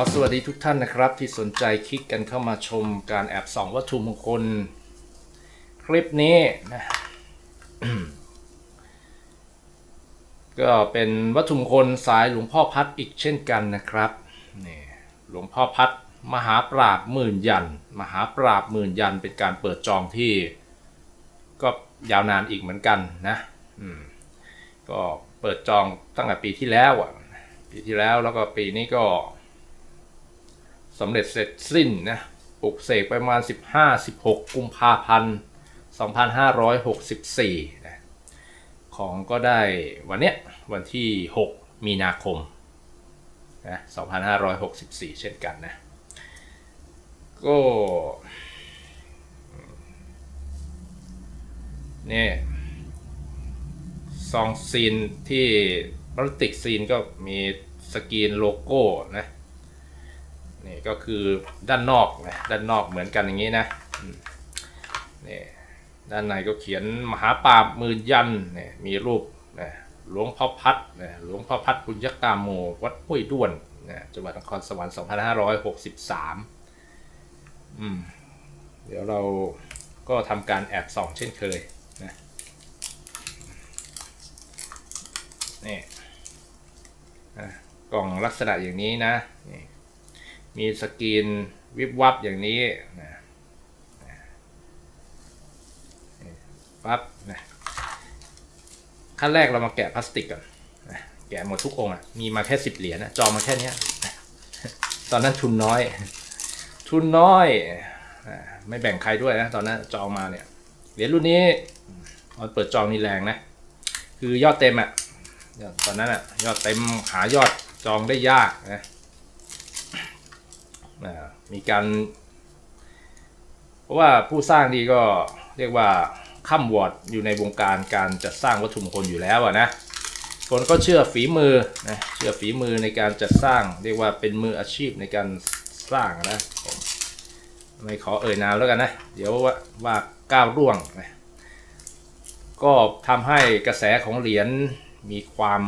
อสวัสดีทุกท่านนะครับที่สนใจคลิกกันเข้ามาชมการแอบส่องวัตถุมงคล คลิปนี้นะก็เป็นวัตถุมงคลสายหลวงพ่อพัดอีกเช่นกันนะครับนี่หลวงพ่อพัดมหาปราบหมื่นยัน มหาปราบหมื่นยันเป็นการเปิดจองที่ ก็ยาวนานอีกเหมือนกันนะก็เปิดจองตั้งแต่ปีที่แล้วอะปีที่แล้วแล้วก็ปีนี้ก็ สำเร็จเสร็จสิ้นนะปลุกเสกปประมาณ 15-16 กุมภาพันธ์ 2564นะของก็ได้วันเนี้ยวันที่ 6 มีนาคมนะ2564 เช่นกันนะก็นี่ซองซีนที่พลาสติกซีนก็มีสกรีนโลโก้นะ นี่ก็คือด้านนอกนะด้านนอกเหมือนกันอย่างนี้นะนี่ด้านในก็เขียนมหาปราบมือยันเนี่ยมีรูปนะหลวงพ่อพัดนะหลวงพ่อพัดปุญญกามโมวัดห้วยด้วนนะจังหวัดนครสวรรค์ 2563อืมเดี๋ยวเราก็ทำการแอบส่องเช่นเคยนะนี่อะกล่องลักษณะอย่างนี้นะนี่ มีสกรีนวิบวับอย่างนี้นะปั๊บนะขั้นแรกเรามาแกะพลาสติกก่อนแกะหมดทุกองอะ มีมาแค่สิบเหรียญนะจองมาแค่นี้ตอนนั้นทุนน้อย ทุนน้อยไม่แบ่งใครด้วยนะ ตอนนั้นจองมาเนี่ยเหรียญรุ่นนี้ตอนเปิดจองนี่แรงนะ คือยอดเต็มอะยอดตอนนั้นอะยอดเต็มหายอดจองได้ยากนะ มีการ เพราะว่าผู้สร้างดีก็เรียกว่าข้ามวอดอยู่ในวงการการจัดสร้างวัตถุมงคลอยู่แล้วนะคนก็เชื่อฝีมือนะเชื่อฝีมือในการจัดสร้าง เรียกว่าเป็นมืออาชีพในการสร้างนะผมไม่ขอเอ่ยนามแล้วกันนะ เดี๋ยวว่าว่าก้าวร่วงนะก็ทำให้กระแสของเหรียญมีความ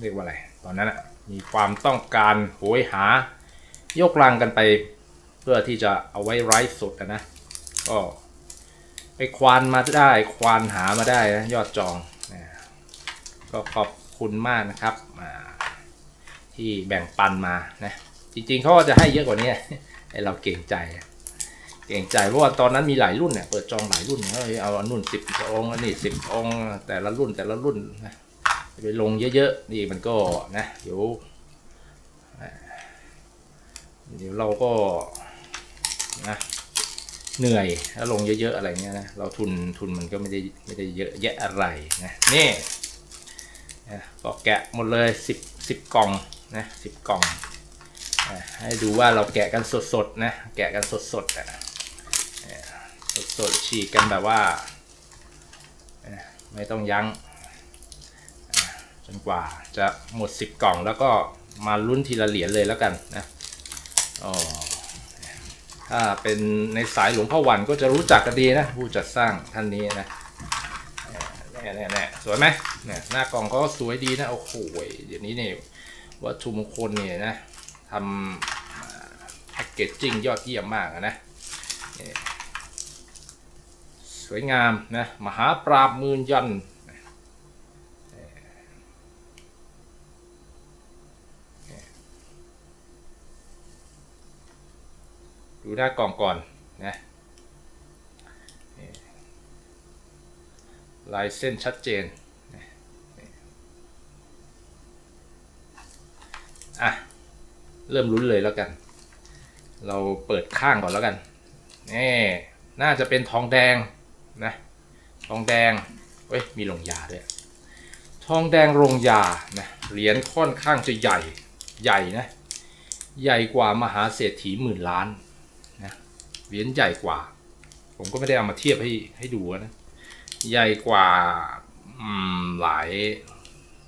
เรียกว่าอะไร ตอนนั้นอะมีความต้องการโหยหา ยกลังกันไป เพื่อที่จะเอาไว้ไร้สุดนะ ก็ไปควานมาได้ ควานหามาได้นะยอดจองนะก็ขอบคุณมากนะครับ ที่แบ่งปันมานะจริงๆเขาก็จะให้เยอะกว่านี้ให้เราเก่งใจ เก่งใจเพราะว่าตอนนั้นมีหลายรุ่นเนี่ยเปิดจองหลายรุ่นเฮ้ยเอาอันนุ่นสิบองค์อันนี้สิบองค์แต่ละรุ่นแต่ละรุ่นนะไปลงเยอะๆนี่มันก็นะเดี๋ยว เดี๋ยวเราก็นะเหนื่อยถ้าลงเยอะๆอะไรเงี้ยนะเราทุนทุนมันก็ไม่ได้ไม่ได้เยอะแยะอะไรนะนี่นะก็แกะหมดเลยสิบสิบกล่องนะสิบกล่องอะให้ดูว่าเราแกะกันสดๆนะแกะกันสดๆอะสดๆฉีกกันแบบว่าไม่ต้องยั้งจนกว่าจะหมดสิบกล่องแล้วก็มาลุ้นทีละเหรียญเลยแล้วกันนะ อ๋อถ้าเป็นในสายหลวงพ่อวันก็จะรู้จักกันดีนะผู้จัดสร้างท่านนี้นะเนี่ยเนี่ยเนี่ยสวยไหมเนี่ยหน้ากล่องก็สวยดีนะโอ้โหเดี๋ยวนี้เนี่ยวัตถุมงคลเนี่ยนะทำแพ็กเกจจิ้งยอดเยี่ยมมากอะนะสวยงามนะมหาปราบมืนยัน หน้ากล่องก่อนนะลายเส้นชัดเจนอะ เริ่มลุ้นเลยแล้วกัน เราเปิดข้างก่อนแล้วกันนี่น่าจะเป็นทองแดงนะ ทองแดง เว้ย มีลงยาด้วย ทองแดงลงยา นะ เหรียญค่อนข้างจะใหญ่ ใหญ่นะ ใหญ่กว่ามหาเศรษฐีหมื่นล้าน เหรียญใหญ่กว่า ผมก็ไม่ได้เอามาเทียบให้ให้ดูนะ ใหญ่กว่าหลาย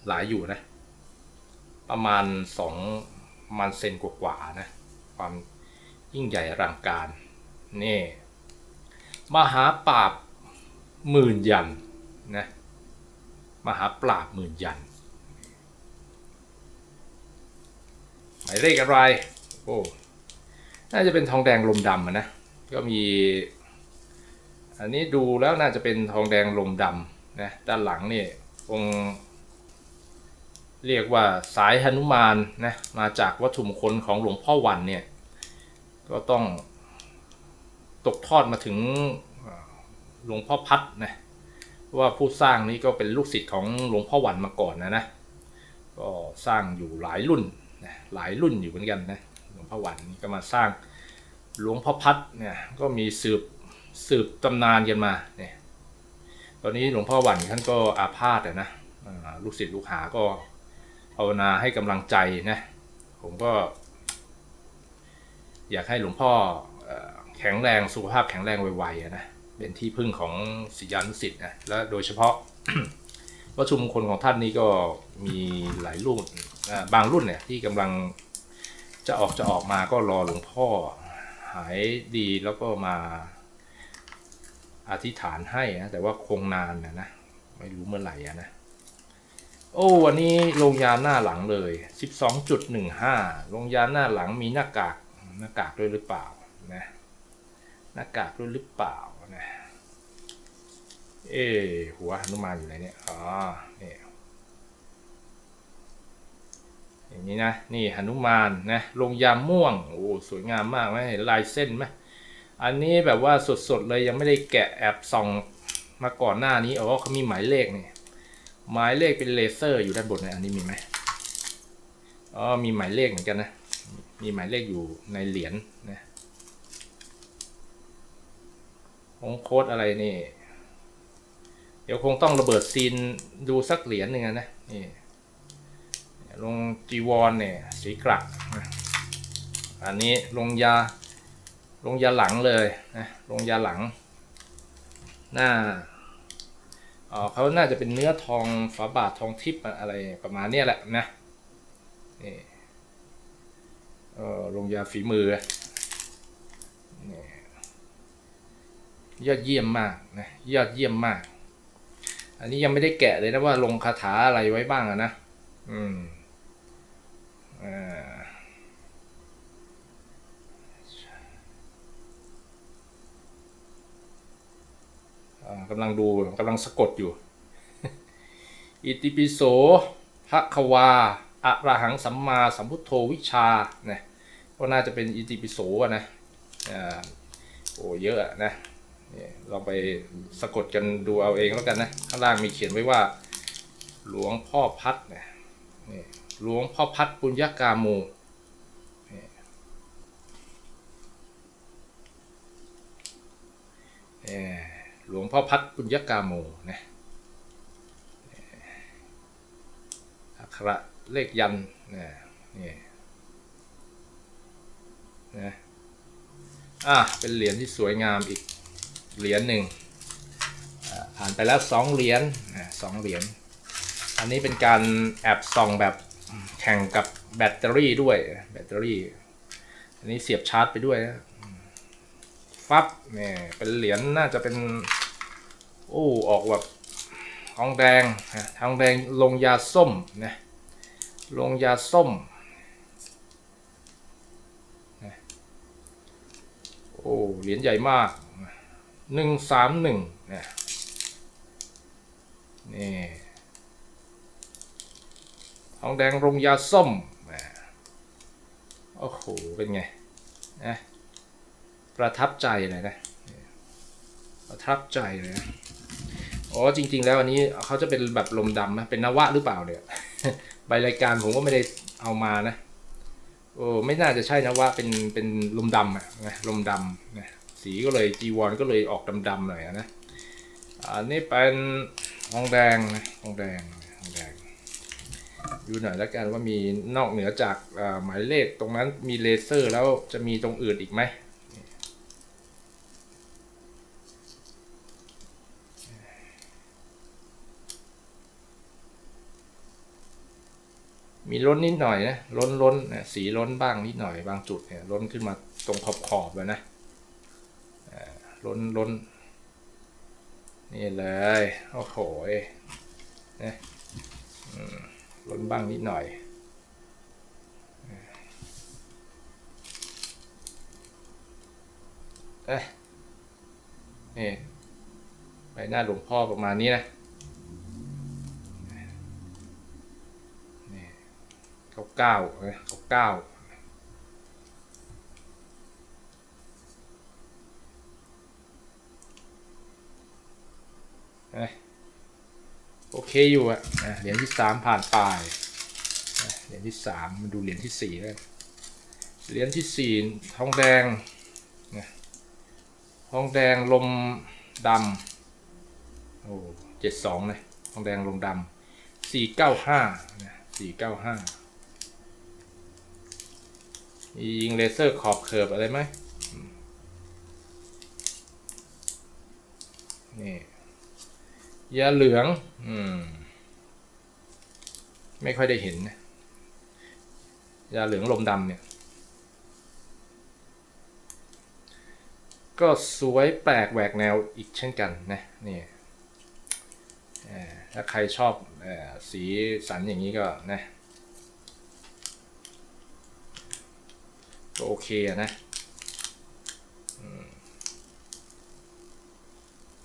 หลายอยู่นะ ประมาณสองมาณเซนกว่าๆนะ ความยิ่งใหญ่อลังการ นี่ มหาปราบหมื่นยันนะมหาปราบหมื่นยันหมายเลขอะไร โอ้ น่าจะเป็นทองแดงลมดำนะ ก็มี อันนี้ดูแล้วน่าจะเป็นทองแดงลมดำนะด้านหลังนี่คงเรียกว่าสายหนุมานนะมาจากวัตถุมงคลของหลวงพ่อวันเนี่ยก็ต้องตกทอดมาถึงหลวงพ่อพัดนะว่าผู้สร้างนี้ก็เป็นลูกศิษย์ของหลวงพ่อวันมาก่อนนะนะก็สร้างอยู่หลายรุ่นนะหลายรุ่นอยู่เหมือนกันนะหลวงพ่อวันก็มาสร้าง หลวงพ่อพัดเนี่ยก็มีสืบสืบตำนานกันมาเนี่ยตอนนี้หลวงพ่อหวันท่านก็อาพาธนะลูกศิษย์ลูกหาก็ภาวนาให้กำลังใจนะผมก็ อยากให้หลวงพ่อแข็งแรงสุขภาพแข็งแรงไวๆนะเป็นที่พึ่งของศิษยานุศิษย์นะและโดยเฉพาะวัตถุมงคลของท่านนี้ก็มีหลายรุ่นบางรุ่นเนี่ยที่กำลังจะออกจะออกมาก็รอหลวงพ่อ หายดีแล้วก็มาอธิษฐานให้นะแต่ว่าคงนานนะนะ ไม่รู้เมื่อไหร่อะนะ โอ้วันนี้ลงยาหน้าหลังเลย 12.15ลงยาหน้าหลังมีหน้ากากหน้ากากด้วยหรือเปล่านะหน้ากากด้วยหรือเปล่านะเอ๊ะหัวหนุมานอยู่ไหนเนี่ยอ๋อเนี่ย อย่างนี้นะนี่หนุมานนะลงยาม่วงโอ้สวยงามมากไหมเห็นลายเส้นไหมอันนี้แบบว่าสดๆเลยยังไม่ได้แกะแอบส่องมาก่อนหน้านี้อ๋อเขามีหมายเลขนี่หมายเลขเป็นเลเซอร์อยู่ด้านบนเนอันนี้มีไหมอ๋อมีหมายเลขเหมือนกันนะมีหมายเลขอยู่ในเหรียญนะองโคดอะไรนี่ เดี๋ยวคงต้องระเบิดซีนดูสักเหรียญหนึ่งนะนี่ ลงจีวรเนี่ยสีกรักนะอันนี้ลงยาลงยาหลังเลยนะลงยาหลัง หน้าเขาน่าจะเป็นเนื้อทองฝาบาททองทิพย์อะไรประมาณนี้แหละนะนี่ลงยาฝีมือนี่ยอดเยี่ยมมากนะยอดเยี่ยมมาก อันนี้ยังไม่ได้แกะเลยนะว่าลงคาถาอะไรไว้บ้างอะนะ อืม กำลังดูกำลังสะกดอยู่ อิติปิโสภะควาอะระหังสัมมาสัมพุทโธวิชาเนี่ยก็น่าจะเป็นอิติปิโสอะนะโอ้เยอะอะนะนี่ลองไปสะกดกันดูเอาเองแล้วกันนะ ข้างล่างมีเขียนไว้ว่า หลวงพ่อพัดเนี่ยนี่ หลวงพ่อพัดปุญญากาโมหลวงพ่อพัดปุญญากาโมนะอักขระเลขยันนะนี่นะอะเป็นเหรียญที่สวยงามอีกเหรียญหนึ่งอ่าผ่านไปแล้วสองเหรียญสองเหรียญ อันนี้เป็นการแอบส่องแบบ แข่งกับแบตเตอรี่ด้วย แบตเตอรี่ อันนี้เสียบชาร์จไปด้วยนะฟับเนี่ยเป็นเหรียญน่าจะเป็นโอ้ออกแบบทองแดงนะทองแดงลงยาส้มนะลงยาส้มนะโอ้เหรียญใหญ่มากหนึ่งสามหนึ่งนะนี่ ทองแดงลงยาส้มโอ้โห เป็นไงนะประทับใจเลยนะ ประทับใจเลยนะอ๋อจริง ๆ แล้วอันนี้เขาจะเป็นแบบลมดำนะเป็นนวะหรือเปล่าเนี่ยใบรายการผมก็ไม่ได้เอามานะโอ้ไม่น่าจะใช่นะว่าเป็นเป็นลมดำอะนะลมดำนะสีก็เลยจีวรก็เลยออกดำๆหน่อยนะอันนี้เป็นทองแดงนะทองแดงทองแดง ดูหน่อยแล้วกันว่ามีนอกเหนือจากหมายเลขตรงนั้นมีเลเซอร์แล้วจะมีตรงอื่นอีกไหมมีล้นนิดหน่อยนะล้นล้นนะสีล้นบ้างนิดหน่อยบางจุดเนี่ยล้นขึ้นมาตรงขอบขอบเลยนะล้นล้นนี่เลย โอ้โหนะอืม ล้นบ้างนิดหน่อยเอ๊นี่ใบหน้าหลวงพ่อประมาณนี้นะนี่เก้าเก้าเก้าเก้าเอ๊ โอเคอยู่อะเหรียญที่สามผ่านไปเหรียญที่สามมาดูเหรียญที่สี่แล้วเหรียญที่สี่ทองแดงทองแดงลมดำโอ้เจ็ดสองนะทองแดงลมดำสี่เก้าห้านะสี่เก้าห้ามียิงเลเซอร์ขอบเคิร์บอะไรไหมนี่ ยาเหลืองอืมไม่ค่อยได้เห็นนะยาเหลืองลมดำเนี่ย ก็สวยแปลกแหวกแนวอีกเช่นกันนะนี่ถ้าใครชอบอสีสันอย่างนี้ก็นะก็โอเคนะ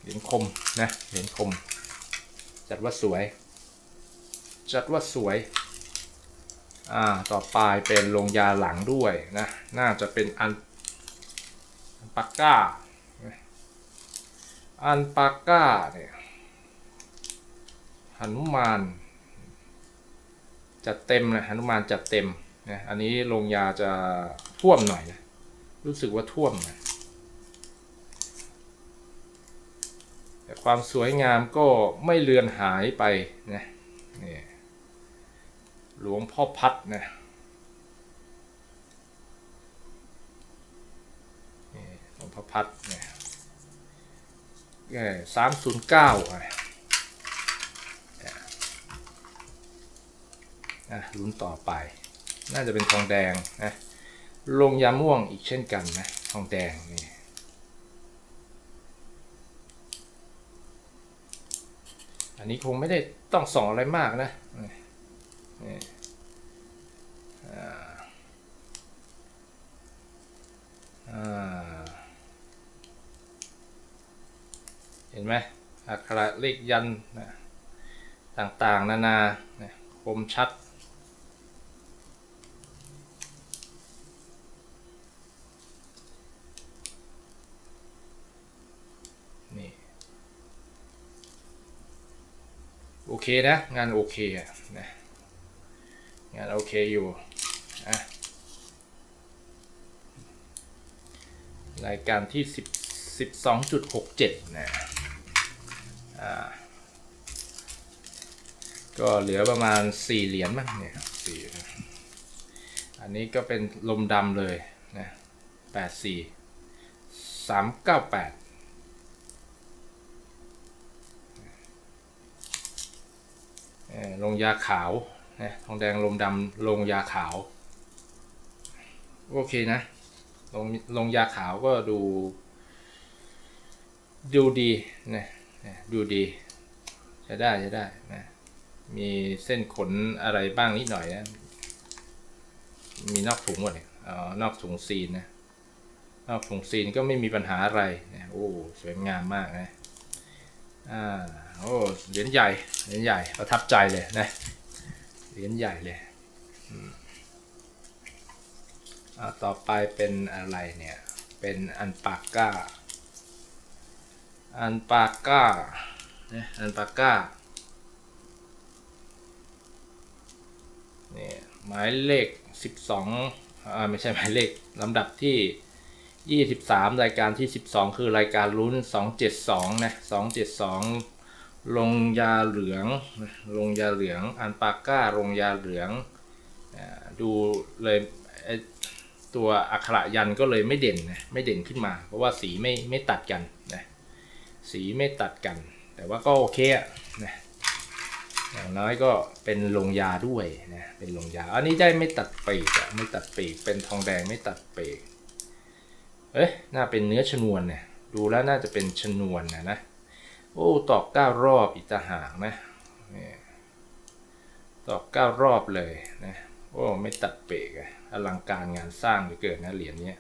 เหรียญคมนะเหรียญคม จัดว่าสวย จัดว่าสวย อ่า ต่อไปเป็นลงยาหลังด้วยนะ น่าจะเป็นอันอันปากก้า อันปากก้าเนี่ยหนุมานจัดเต็มนะหนุมานจัดเต็มนะ อันนี้ลงยาจะท่วมหน่อยนะ รู้สึกว่าท่วมนะแต่ ความสวยงามก็ไม่เลือนหายไปนะนี่หลวงพ่อพัดนะนี่หลวงพ่อพัดเนี่ยสามศูนย์เก้าอะลุ้นต่อไป น่าจะเป็นทองแดงนะลงยาม่วงอีกเช่นกันนะ ทองแดงนี่ อันนี้คงไม่ได้ต้องส่องอะไรมากนะนี่เห็นไหมอักขระเลขยันต์นะต่างๆ นานาคมชัด นี่ โอเค นะ งานโอเคนะงานโอเคอยู่อะรายการที่สิบสิบสองจุดหกเจ็ดนะอ่าก็เหลือประมาณสี่เหรียญมั้งเนี่ยสี่อันนี้ก็เป็นลมดำเลยนะแปดสี่สามเก้าแปด เอ่อ ลงยาขาวนะทองแดงลมดำลงยาขาว โอเคนะลงลงยาขาวก็ดู ดูดีนะดูดีใช้ได้ใช้ได้นะมีเส้นขนอะไรบ้างนิดหน่อยนะมีนอกถุงหมดเนี่ยอ๋อนอกถุงซีนนะนอกถุงซีนก็ไม่มีปัญหาอะไรนะโอ้สวยงามมากนะ อ่าโอ้เหรียญใหญ่เหรียญใหญ่ประทับใจเลยนะเหรียญใหญ่เลยอ่าต่อไปเป็นอะไรเนี่ย เป็นอันปากก้า อันปากก้าเนี่ยอันปากก้าเนี่ยหมายเลขสิบสองอ่าไม่ใช่หมายเลขลำดับที่ 23รายการที่12คือรายการลุ้น272นะ272ลงยาเหลือง ลงยาเหลือง อันปาก้าลงยาเหลืองดูเลยตัวอักขระยันก็เลยไม่เด่นนะไม่เด่นขึ้นมา เพราะว่าสีไม่ไม่ตัดกันนะสีไม่ตัดกัน แต่ว่าก็โอเคอะนะอย่างน้อยก็เป็นลงยาด้วยนะเป็นลงยา อันนี้ได้ไม่ตัดปีกไม่ตัดปีกเป็นทองแดงไม่ตัดปีก เอ๊ะน่าเป็นเนื้อชนวนเนี่ยดูแล้วน่าจะเป็นชนวนนะนะโอ้ตอกเก้ารอบอีกตาหากนะนี่ตอกเก้ารอบเลยนะโอ้ไม่ตัดเปรกอะอลังการงานสร้างเหลือเกินนะเหรียญเนี้ย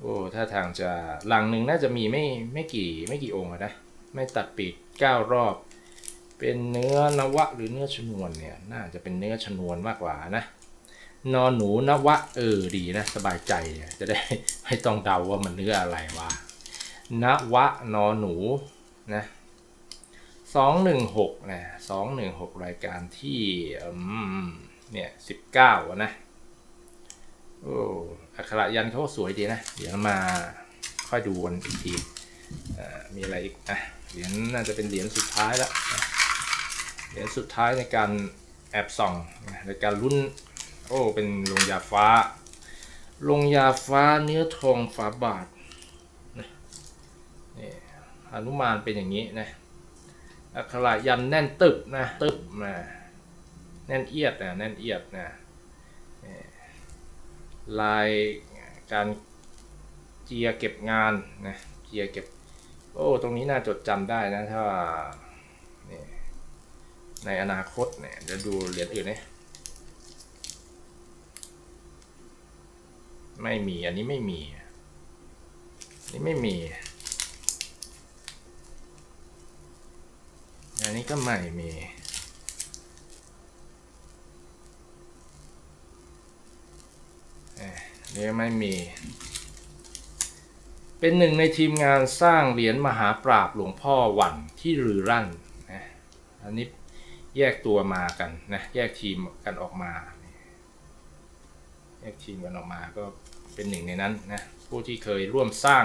โอ้ถ้าทางจะหลังหนึ่งน่าจะมีไม่ไม่กี่ไม่กี่องค์นะไม่ตัดปีกเก้ารอบ เป็นเนื้อนวะหรือเนื้อชนวนเนี่ยน่าจะเป็นเนื้อชนวนมากกว่านะ นอนหนูนวะเออดีนะสบายใจจะได้ไม่ต้องเดาว่ามันเนื้ออะไรวะนวะนอนหนูนะสองหนึ่งหกนะสองหนึ่งหกรายการที่เนี่ยสิบเก้านะโอ้อักขระยันเขาสวยดีนะ เดี๋ยวมาค่อยดูกันอีกทีมีอะไรอีกอะเหรียญน่าจะเป็นเหรียญสุดท้ายแล้วนะเหรียญสุดท้ายในการแอบส่องในการลุ้น โอ้ เป็นลงยาฟ้า ลงยาฟ้าเนื้อทองฝาบาทนะนี่หนุมานเป็นอย่างนี้นะอักขระยันแน่นตึบนะตึบนะแน่นเอียดนะแน่นเอียดนะลายการเจียเก็บงานนะเจียเก็บโอ้ตรงนี้น่าจดจำได้นะถ้าในอนาคตเนี่ยเดี๋ยวดูเหรียญอื่นเนี่ย ไม่มี อันนี้ไม่มีนนี้ไม่มี อันนี้ก็ไม่มี เดี๋ยวไม่มี เป็นหนึ่งในทีมงานสร้างเหรียญมหาปราบหลวงพ่อหวันที่รือรั่นนะอันนี้แยกตัวมากันนะ แยกทีมกันออกมา แยกทีมกันออกมาก็ เป็นหนึ่งในนั้นนะผู้ที่เคยร่วมสร้าง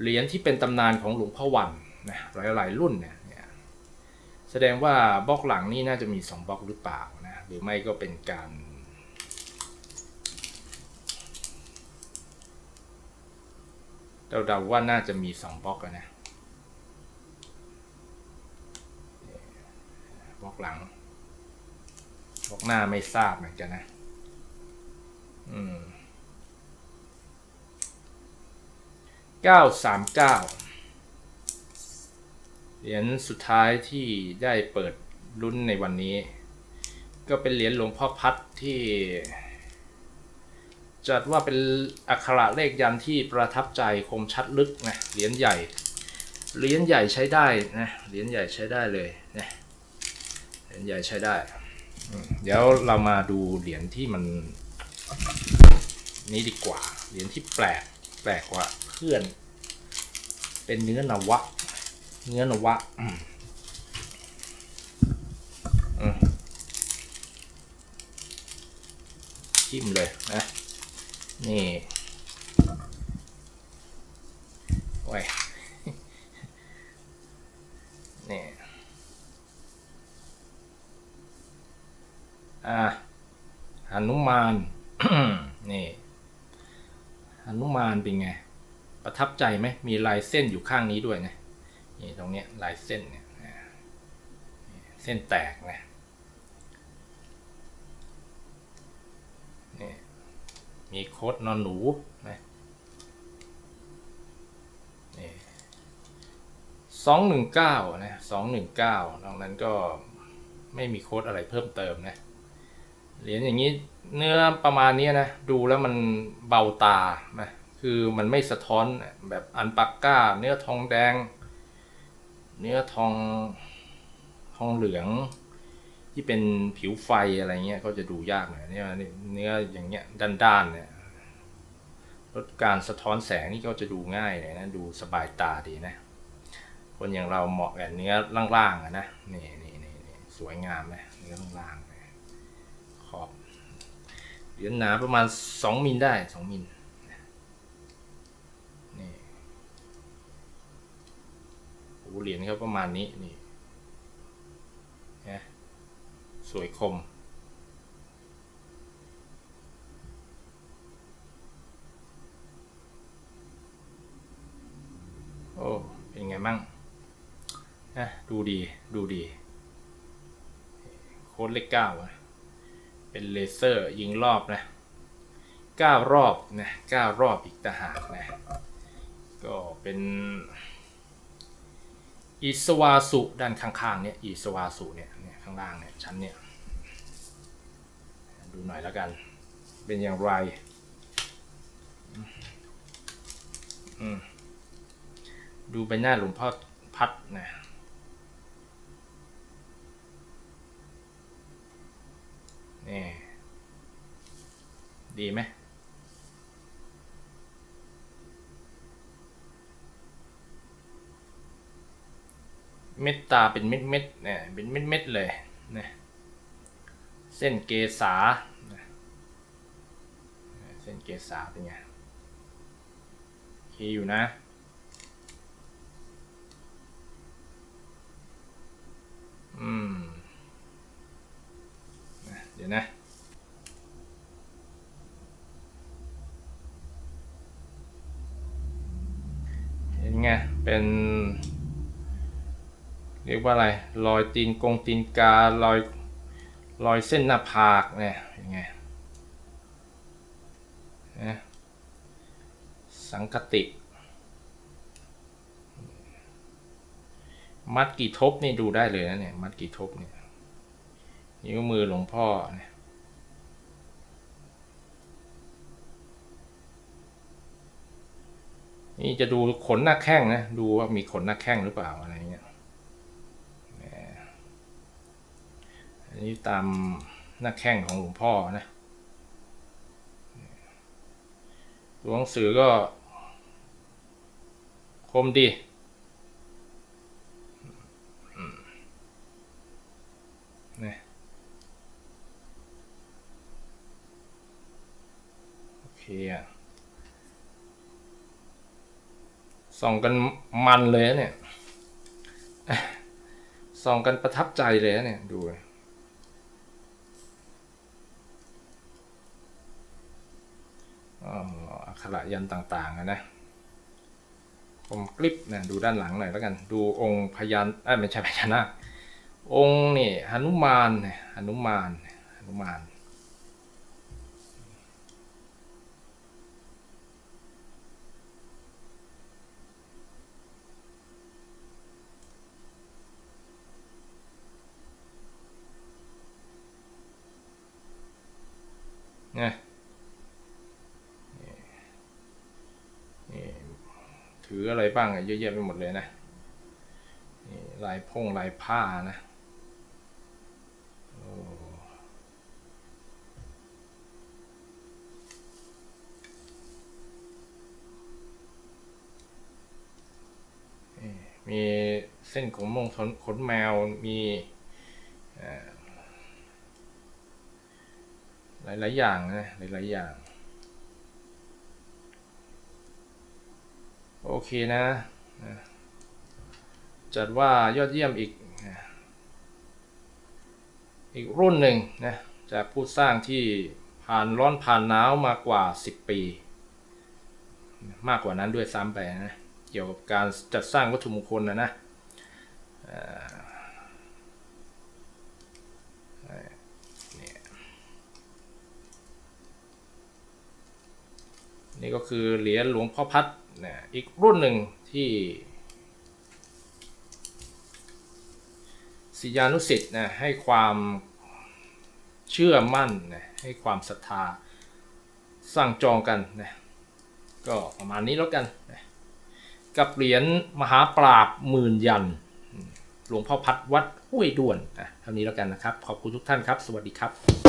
เหรียญที่เป็นตำนานของหลวงพ่อวันนะหลายๆรุ่นเนี่ยแสดงว่าบล็อกหลังนี่น่าจะมี 2บล็อกหรือเปล่านะหรือไม่ก็เป็นการเดาๆว่าน่าจะมี 2บล็อกนะบล็อกหลังบล็อกหน้าไม่ทราบเหมือนกันนะ อืม เก้าสามเก้าเหรียญสุดท้ายที่ได้เปิดลุ้นในวันนี้ ก็เป็นเหรียญหลวงพ่อพัดที่ จัดว่าเป็นอักขระเลขยันที่ประทับใจคมชัดลึกนะเหรียญใหญ่เหรียญใหญ่ใช้ได้นะเหรียญใหญ่ใช้ได้เลยนะเหรียญใหญ่ใช้ได้ เดี๋ยวเรามาดูเหรียญที่มันนี้ดีกว่า เหรียญที่แปลกแปลกกว่า เพื่อน เป็นเนื้อนวะ เนื้อนวะจิ้มเลยนะ นี่โอ้ยนี่อะหนุมาน นี่หนุมานเป็นไง ประทับใจไหมมีลายเส้นอยู่ข้างนี้ด้วยนะนี่ตรงนี้ลายเส้นเนี่ยเส้นแตกนะนี่มีโค้ดนอนหนูนะนี่สองหนึ่งเก้านะสองหนึ่งเก้านอกนั้นก็ไม่มีโค้ดอะไรเพิ่มเติมนะเหรียญอย่างนี้เนื้อประมาณนี้นะ ดูแล้วมันเบาตานะ คือมันไม่สะท้อนแบบอันปักก้า เนื้อทองแดง เนื้อทองทองเหลือง ที่เป็นผิวไฟอะไรเงี้ยก็จะดูยากหน่อยเนี่ยเนื้ออย่างเงี้ยด้านๆเนี่ยลดการสะท้อนแสงนี่ก็จะดูง่ายเลยนะดูสบายตาดีนะ คนอย่างเราเหมาะกับเนื้อล่างๆอะนะนี่นี่นี่สวยงามนะเนื้อล่างๆขอบเหรียญหนาประมาณสองมิลได้สองมิลนี่โอ้ เหรียญเขาประมาณนี้นี่นะสวยคม โอ้ เป็นไงมั่งนะดูดีดูดี โค้ดเลขเก้าเป็นเลเซอร์ยิงรอบนะเก้ารอบนะเก้ารอบอีกตาหากนะ ก็เป็น อิสวาสุด้านข้างๆเนี่ยอิสวาสุเนี่ยเนี่ยข้างล่างเนี่ยชั้นเนี่ยดูหน่อยแล้วกัน เป็นอย่างไรดูใบหน้าหลวงพ่อพัดนะนี่ดีไหม เม็ดตาเป็นเม็ดเม็ดๆเนี่ยเป็นเม็ดเม็ดๆเลยนะเส้นเกษานะเส้นเกษาเป็นไงโอเคอยู่นะอืมนะเดี๋ยวนะเห็นไงเป็น เรียกว่าอะไรรอยตีนกงตีนการอยรอยเส้นหน้าผากเนี่ยยังไงนะสังคติ มัดกี่ทบนี่ดูได้เลยนะเนี่ยมัดกี่ทบเนี่ยนิ้วมือหลวงพ่อเนี่ยนี่จะดูขนหน้าแข้งนะ ดูว่ามีขนหน้าแข้งหรือเปล่าอะไรเงี้ย อันนี้ตามหน้าแข้งของหลวงพ่อนะตัวหนังสือก็ คมดีนี่โอเคอะส่องกันมันเลยเนี่ยส่องกันประทับใจเลยเนี่ยดูเลย อักขระยันต่างๆอะนะผมคลิปนะดูด้านหลังหน่อยแล้วกัน ดูองค์พยันเอ้ไม่ใช่พญานาคองค์นี่หนุมานเนี่ยหนุมานหนุมานเนี่ยนี่นี่ ถืออะไรบ้างอะเยอะแยะไปหมดเลยนะนี่ลายพงลายผ้านะมีเส้นขนมงขนขนแมวมีหลาย ๆ อย่างนะหลาย ๆ อย่าง โอเคนะ จัดว่ายอดเยี่ยมอีก อีกรุ่นหนึ่งนะจากผู้สร้างที่ผ่านร้อนผ่านหนาวมากกว่า 10 ปี มากกว่านั้นด้วยซ้ำไปนะ เกี่ยวกับการจัดสร้างวัตถุมงคลนะนะนี่ยนี่ก็คือเหรียญหลวงพ่อพัด นะอีกรุ่นหนึ่งที่ศิยานุสิษย์นะให้ความเชื่อมั่นนะให้ความศรัทธาสร้างจองกันนะก็ประมาณนี้แล้วกันนะกับเหรียญมหาปราบหมื่นยันหลวงพ่อพัดวัดห้วยด้วนนะเท่านี้แล้วกันนะครับ ขอบคุณทุกท่านครับ สวัสดีครับ